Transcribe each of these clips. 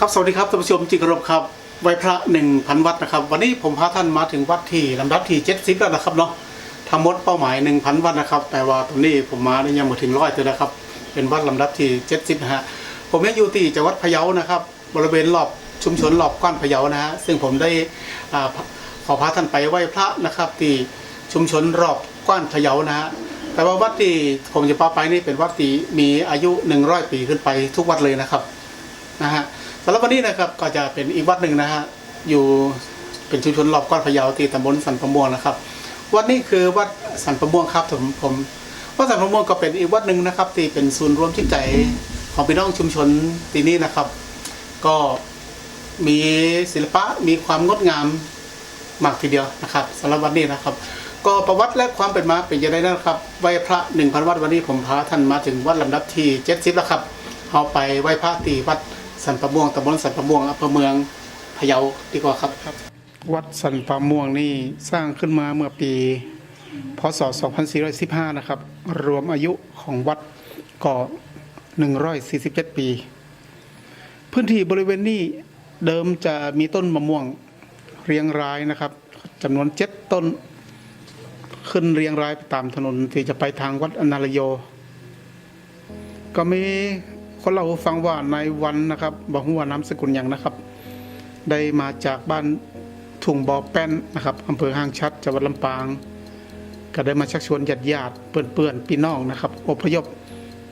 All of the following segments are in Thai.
ครับสวัสดีครับท่านผู้ชมจิกรบครับไวพระหนึ่งพันวัดนะครับ วันนี้ผมพาท่านมาถึงวัดที่ลำดับที่เจ็ดสิบแล้วนะครับเนาะทำหมดเป้าหมายหนึ่งพันวัดนะครับ แต่ว่าตอนนี้ผมมาได้ยังไม่ถึงร้อยตัวนะครับ เป็นวัดลำดับที่เจ็ดสิบนะฮะผมยังอยู่ที่จังหวัดพะเยานะครับ บริเวณรอบชุมชนรอบก้อนพะเยานะฮะซึ่งผมได้ขอพาท่านไปไหว้พระนะครับที่ชุมชนรอบก้อนพะเยานะฮะแต่ว่าวัดที่ผมจะพาไปนี่เป็นวัดที่มีอายุหนึ่งร้อยปีขึ้นไปทุกวัดเลยนะครับนะฮะำหรับวันนี้นะครับก็จะเป็นอีกวัดหนึ่งนะฮะอยู่เป็นชุมชนรอบก้อนพะเยาที่ตำบลสันประม่วงนะครับ วัดนี้คือวัดสันประม่วงครับผมผมวัดสันประม่วงก็เป็นอีกวัดหนึ่งนะครับที่เป็นศูนย์รวมจิตใจของพี่น้องชุมชนที่นี่นะครับ ก็มีศิลปะมีความงดงามมากทีเดียวนะครับสำหรับวันนี้นะครับ ก็ประวัติและความเป็นมาเป็นยังไงนะครับไหว้พระหนึ่งพันวัดวันนี้ผมพาท่านมาถึงวัดลำดับที่เจ็ดสิบแล้วครับเอาไปไหว้พระที่วัด สันปะม่วงตำบลสันปะม่วงอำเภอเมืองพะเยาดีกว่าครับครับวัดสันปะม่วงนี่สร้างขึ้นมาเมื่อปี พศ 2415 นะครับ รวมอายุของวัดก็147 ปี พื้นที่บริเวณนี้เดิมจะมีต้นมะม่วงเรียงรายนะครับจำนวนเจ็ดต้น ขึ้นเรียงรายไปตามถนนที่จะไปทางวัดอนารโย ก็มี คนเล่าให้ฟังว่าในายวันนะครับบอกว่านามสกุลอย่างนะครับ ได้มาจากบ้านทุ่งบ่อแป้นนะครับอำเภอห้างชัดจังหวัดลำปาง ก็ได้มาชักชวนญาติญาติเพื่อนๆพี่น้องนะครับอพยพ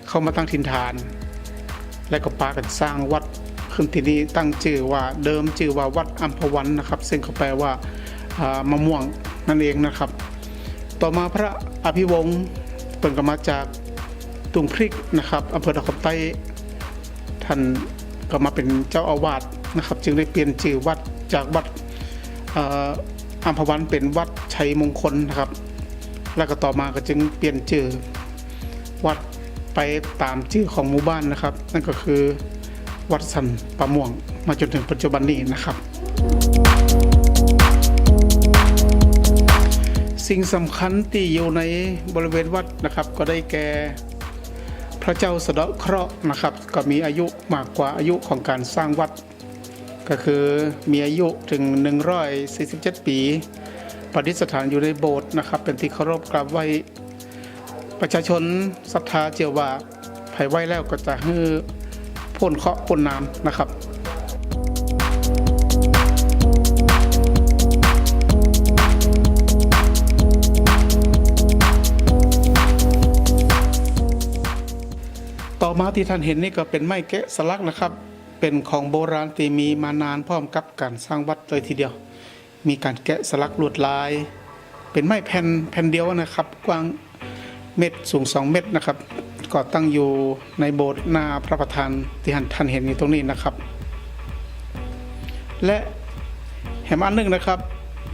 เข้ามาตั้งถิ่นฐาน และก็ปากันสร้างวัดขึ้นที่นี้ตั้งชื่อว่าเดิมชื่อว่าวัดอัมพวันนะครับ ซึ่งเขาแปลว่ามะม่วงนั่นเองนะครับ ต่อมาพระอภิวงศ์เปิ่นก็มาจากตุงพริกนะครับอำเภอตะขบใต้ ท่านก็มาเป็นเจ้าอาวาสนะครับ จึงได้เปลี่ยนชื่อวัดจากวัดอัมพวันเป็นวัดชัยมงคลนะครับ แล้วก็ต่อมาก็จึงเปลี่ยนชื่อวัดไปตามชื่อของหมู่บ้านนะครับ นั่นก็คือวัดสันปะม่วงมาจนถึงปัจจุบันนี้นะครับ สิ่งสำคัญที่อยู่ในบริเวณวัดนะครับ ก็ได้แก่ ระเจ้าสะเดาะเคราะห์นะครับ ก็มีอายุมากกว่าอายุของการสร้างวัด ก็คือมีอายุถึง 147 ปีประดิษฐานอยู่ในโบสถ์นะครับ เป็นที่เคารพกราบไหว้ประชาชนศรัทธาเจียวว่าภายไหว้แล้วก็จะฮือพ่นเคราะห์พ่นน้ำนะครับ มาที่ท่านเห็นนี่ก็เป็นไม้แกะสลักนะครับ เป็นของโบราณที่มีมานานพร้อมกับการสร้างวัดเลยทีเดียว มีการแกะสลักลวดลาย เป็นไม้แผ่นแผ่นเดียวนะครับ กว้างเม็ดสูง 2 เม็ดนะครับก็ตั้งอยู่ในโบสถ์หน้าพระประธานที่ท่านเห็นอยู่ตรงนี้นะครับ และแหมอันหนึ่งนะครับ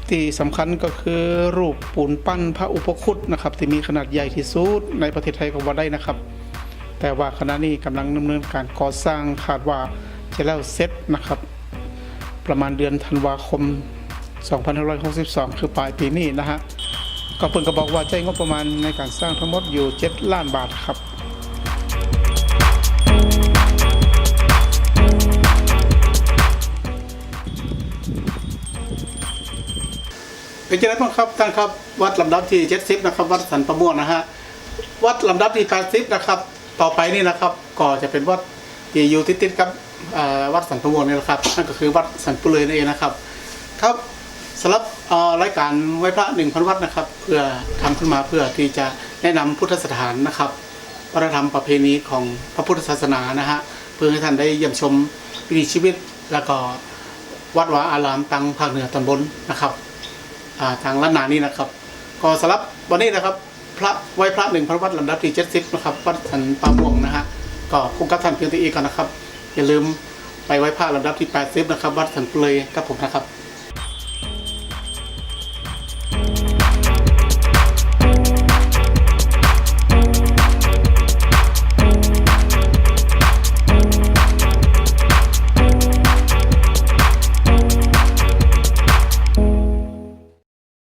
ที่สำคัญก็คือรูปปูนปั้นพระอุปคุตนะครับ ที่มีขนาดใหญ่ที่สุดในประเทศไทยก็ว่าได้นะครับ แต่ว่าขณะนี้กำลังดำเนินการก่อสร้างคาดว่าจะแล้วเสร็จนะครับ ประมาณเดือนธันวาคม 2562 คือปลายปีนี้นะฮะก็เพิ่นก็บอกว่าใช้งบประมาณในการสร้างทั้งหมดอยู่ 7 ล้านบาทครับเป็นยังไงบ้างครับท่านครับ วัดลำดับที่ 70 นะครับ วัดสันประม่วงนะฮะ วัดลำดับที่ 80 นะครับ ต่อไปนี่นะครับก็จะเป็นวัดที่อยู่ติดๆกับวัดสันประม่วงนี่แหละครับนั่นก็คือวัดสันปุเลยนั่นเองนะครับ ครับสำหรับรายการไหว้พระหนึ่งพันวัดนะครับ เพื่อทำขึ้นมาเพื่อที่จะแนะนำพุทธสถานนะครับวัฒนธรรมประเพณีของพระพุทธศาสนานะฮะเพื่อให้ท่านได้เยี่ยมชมวิถีชีวิตแล้วก็วัดวาอารามตังภาคเหนือตอนบนนะครับทางล้านนานี่นะครับ ก็สำหรับวันนี้นะครับ ระไว้พระหนึ่งพระวัดลำดับที่เจ็ดสิบนะครับวัดสันปาม่วงนะฮะก็คุ้มกับท่านเพียงตีอีกก่อนนะครับ อย่าลืมไปไว้พระลำดับที่แปดสิบนะครับ วัดสันเปลยกับผมนะครับ